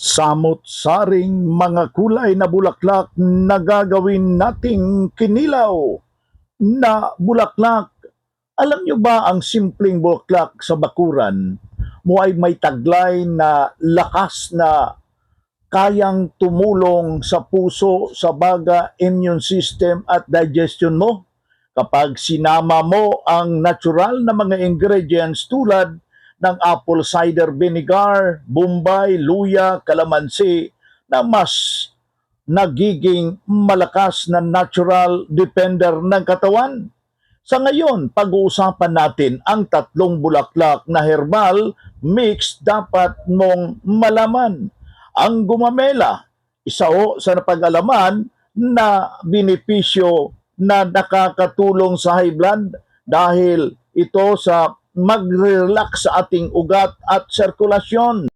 samot-saring mga kulay na bulaklak na gagawin nating kinilaw na bulaklak. Alam nyo ba ang simpleng bulaklak sa bakuran mo ay may taglay na lakas na kayang tumulong sa puso, sa baga, immune system at digestion mo? Kapag sinama mo ang natural na mga ingredients tulad ng apple cider vinegar, bombay, luya, kalamansi na mas nagiging malakas na natural defender ng katawan. Sa ngayon, pag-uusapan natin ang tatlong bulaklak na herbal mix dapat mong malaman. Ang gumamela, isa o sa napag-alaman na benepisyo na nakakatulong sa high blood dahil ito sa mag-relax sa ating ugat at sirkulasyon.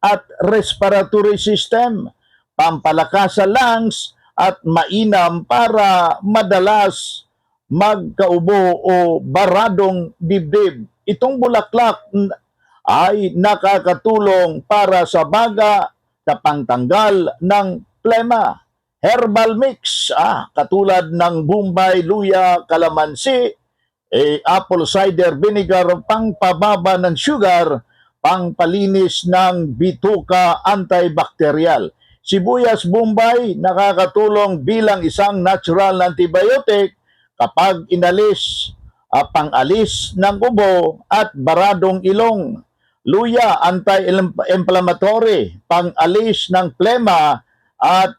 At respiratory system, pampalakas sa lungs at mainam para madalas magkaubo o baradong dibdib. Itong bulaklak ay nakakatulong para sa baga sa pangtanggal ng plema. Herbal mix, ah, katulad ng Bombay, Luya, Kalamansi, eh, apple cider vinegar, pangpababa ng sugar, pangpalinis ng bituka antibacterial. Sibuyas Bombay nakakatulong bilang isang natural na antibiotic kapag inalis, ah, pangalis ng ubo at baradong ilong. Luya, anti-inflammatory, pangalis ng plema at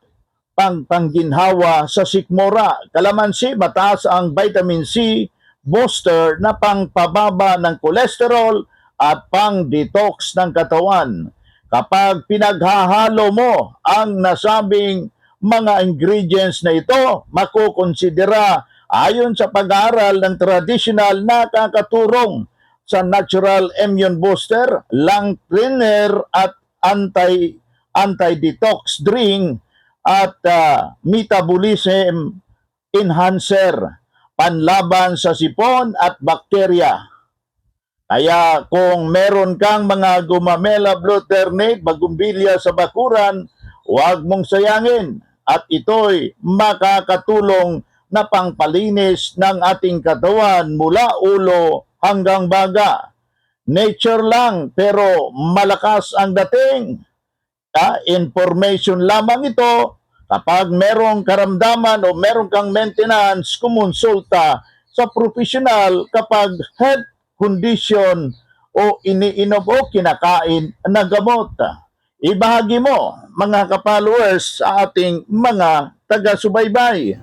pangpangginhawa sa sikmura. Kalamansi, mataas ang vitamin C, booster na pangpababa ng kolesterol at pang-detox ng katawan. Kapag pinaghahalo mo ang nasabing mga ingredients na ito, makukonsidera ayon sa pag-aaral ng traditional na kakaturong sa natural immune booster, lung cleaner at anti anti-detox drink at ah, metabolism enhancer, panlaban sa sipon at bakterya. Kaya kung meron kang mga gumamela glutamate, bagumbilya sa bakuran, huwag mong sayangin at ito'y makakatulong na pangpalinis ng ating katawan mula ulo hanggang baga. Nature lang pero malakas ang dating. Ah, information lamang ito. Kapag merong karamdaman o meron kang maintenance, kumonsulta sa profesional kapag health condition o iniinom o kinakain na gamot. Ibahagi mo mga ka-followers sa ating mga taga-subaybay.